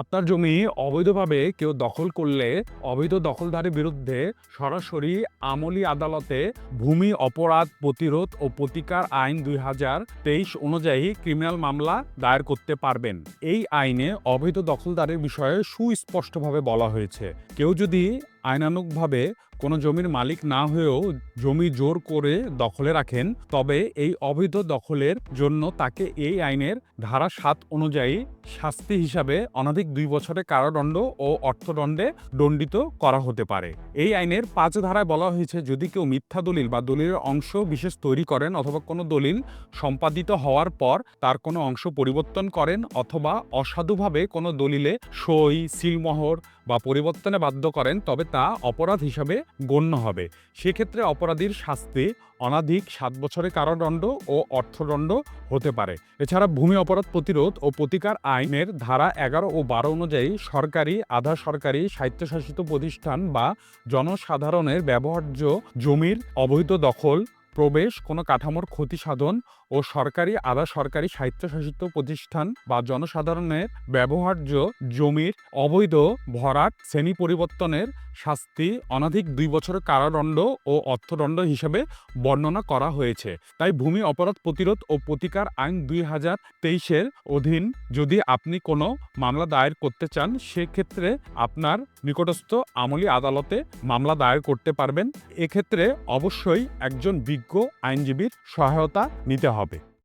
আপনার জমি অবৈধভাবে কেউ দখল করলে অবৈধ দখলদারের বিরুদ্ধে সরাসরি আমলি আদালতে ভূমি অপরাধ প্রতিরোধ ও প্রতিকার আইন দুই হাজার তেইশ অনুযায়ী ক্রিমিনাল মামলা দায়ের করতে পারবেন। এই আইনে অবৈধ দখলদারের বিষয়ে সুস্পষ্টভাবে বলা হয়েছে। কেউ যদি আইনানুগভাবে কোনো জমির মালিক না হয়েও জমি জোর করে দখলে রাখেন, তবে এই অবৈধ দখলের জন্য তাকে এই আইনের ধারা সাত অনুযায়ী শাস্তি হিসাবে অনধিক দুই বছরের কারাদণ্ড ও অর্থদণ্ডে দণ্ডিত করা হতে পারে। এই আইনের পাঁচ ধারায় বলা হয়েছে, যদি কেউ মিথ্যা দলিল বা দলিলের অংশ বিশেষ তৈরি করেন অথবা কোনো দলিল সম্পাদিত হওয়ার পর তার কোনো অংশ পরিবর্তন করেন অথবা অসাধুভাবে কোনো দলিলে সই, সিলমোহর বা পরিবর্তনে বাধ্য করেন, তবে তা অপরাধ হিসাবে গণ্য হবে। সেক্ষেত্রে অপরাধীর শাস্তি অনাধিক সাত বছরের কারাদণ্ড ও অর্থদণ্ড হতে পারে। এছাড়া ভূমি অপরাধ প্রতিরোধ ও প্রতিকার আইনের ধারা এগারো ও বারো অনুযায়ী সরকারি, আধা সরকারি স্বায়ত্তশাসিত প্রতিষ্ঠান বা জনসাধারণের ব্যবহার্য জমির অবৈধ দখল প্রবেশ, কোনো কাঠামোর ক্ষতি সাধন ও সরকারি, আধা সরকারি স্বায়ত্তশাসিত প্রতিষ্ঠান বা জনসাধারণের ব্যবহার্য জমির অবৈধ ভরাট, শ্রেণি পরিবর্তনের শাস্তি, অনাধিক দুই বছরের কারাদণ্ড ও অর্থদণ্ড হিসেবে বর্ণনা করা হয়েছে। তাই ভূমি অপরাধ প্রতিরোধ ও প্রতিকার আইন দুই হাজার তেইশের অধীন যদি আপনি কোনো মামলা দায়ের করতে চান, সেক্ষেত্রে আপনার নিকটস্থ আমলি আদালতে মামলা দায়ের করতে পারবেন। এক্ষেত্রে অবশ্যই একজন বিজ্ঞ আইনজীবীর সহায়তা নিতে হবে।